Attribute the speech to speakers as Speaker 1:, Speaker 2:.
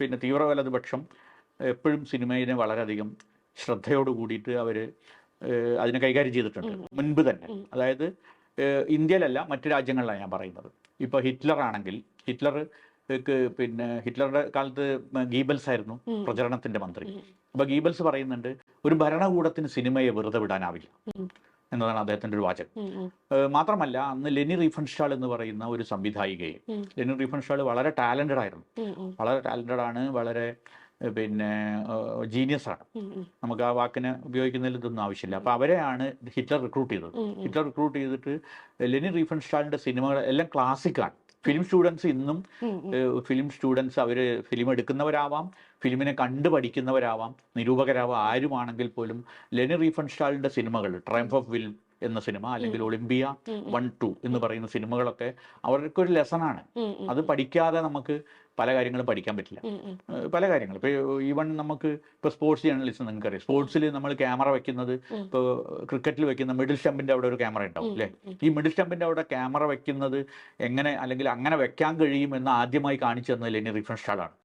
Speaker 1: പിന്നെ തീവ്ര വലതുപക്ഷം എപ്പോഴും സിനിമയിനെ വളരെയധികം ശ്രദ്ധയോട് കൂടിയിട്ട് അവർ അതിനെ കൈകാര്യം ചെയ്തിട്ടുണ്ട്. മുൻപ് തന്നെ. അതായത് ഇന്ത്യയിലല്ല മറ്റു രാജ്യങ്ങളിലാണ് ഞാൻ പറയുന്നത്. ഇപ്പോൾ ഹിറ്റ്ലർ ആണെങ്കിൽ ഹിറ്റ്ലർ പിന്നെ ഹിറ്റ്ലറുടെ കാലത്ത് ഗീബൽസ് ആയിരുന്നു പ്രചരണത്തിന്റെ മന്ത്രി. അപ്പൊ ഗീബൽസ് പറയുന്നുണ്ട് ഒരു ഭരണകൂടത്തിന് സിനിമയെ വെറുതെ വിടാനാവില്ല. എന്നതാണ് അദ്ദേഹത്തിന്റെ ഒരു വാചകം. മാത്രമല്ല അന്ന് ലെനി റീഫൻസ്റ്റാൾ എന്ന് പറയുന്ന ഒരു സംവിധായികയെ ലെനി റീഫൻസ്റ്റാൾ വളരെ ടാലന്റഡ് ആയിരുന്നു. വളരെ ടാലന്റഡ് ആണ് വളരെ പിന്നെ ജീനിയസ് ആണ്. നമുക്ക് ആ വാക്കിനെ ഉപയോഗിക്കുന്നതിൽ ഇതൊന്നും ആവശ്യമില്ല. അപ്പോൾ അവരെയാണ് ഹിറ്റ്ലർ റിക്രൂട്ട് ചെയ്തത്. ഹിറ്റ്ലർ റിക്രൂട്ട് ചെയ്തിട്ട് ലെനി റീഫൻസ്റ്റാളിന്റെ സിനിമകൾ എല്ലാം ക്ലാസിക്കാണ്. ഫിലിം സ്റ്റുഡൻസ് ഇന്നും ഫിലിം സ്റ്റുഡൻസ് അവർ ഫിലിം എടുക്കുന്നവരാവാം ഫിലിമിനെ കണ്ടു പഠിക്കുന്നവരാവാം നിരൂപകരാവാം ആരുമാണെങ്കിൽ പോലും ലെനി റീഫൻസ്റ്റാളിന്റെ സിനിമകൾ ട്രംഫ് ഓഫ് വിൽ എന്ന സിനിമ അല്ലെങ്കിൽ ഒളിമ്പിയ വൺ ടു എന്ന് പറയുന്ന സിനിമകളൊക്കെ അവർക്കൊരു ലെസണാണ്.
Speaker 2: ഉം, ആണ്
Speaker 1: അത് പഠിക്കാതെ നമുക്ക് പല കാര്യങ്ങളും പഠിക്കാൻ പറ്റില്ല. പല കാര്യങ്ങൾ. ഇപ്പോൾ ഈവൺ നമുക്ക് ഇപ്പോൾ സ്പോർട്സ് ജേർണലിസം നിങ്ങൾക്കറിയാം. സ്പോർട്സിൽ നമ്മൾ ക്യാമറ വെക്കുന്നത് ഇപ്പോൾ ക്രിക്കറ്റിൽ വെക്കുന്ന മിഡിൽ സ്റ്റമ്പിന്റെ അവിടെ ഒരു ക്യാമറ ഉണ്ടാവും അല്ലേ? ഈ മിഡിൽ സ്റ്റമ്പിന്റെ അവിടെ ക്യാമറ വെക്കുന്നത് എങ്ങനെ അല്ലെങ്കിൽ അങ്ങനെ വെക്കാൻ കഴിയും എന്ന് ആദ്യമായി കാണിച്ചു തന്നത് റിഫ്രഷ് റിഫൻസ്റ്റാളാണ്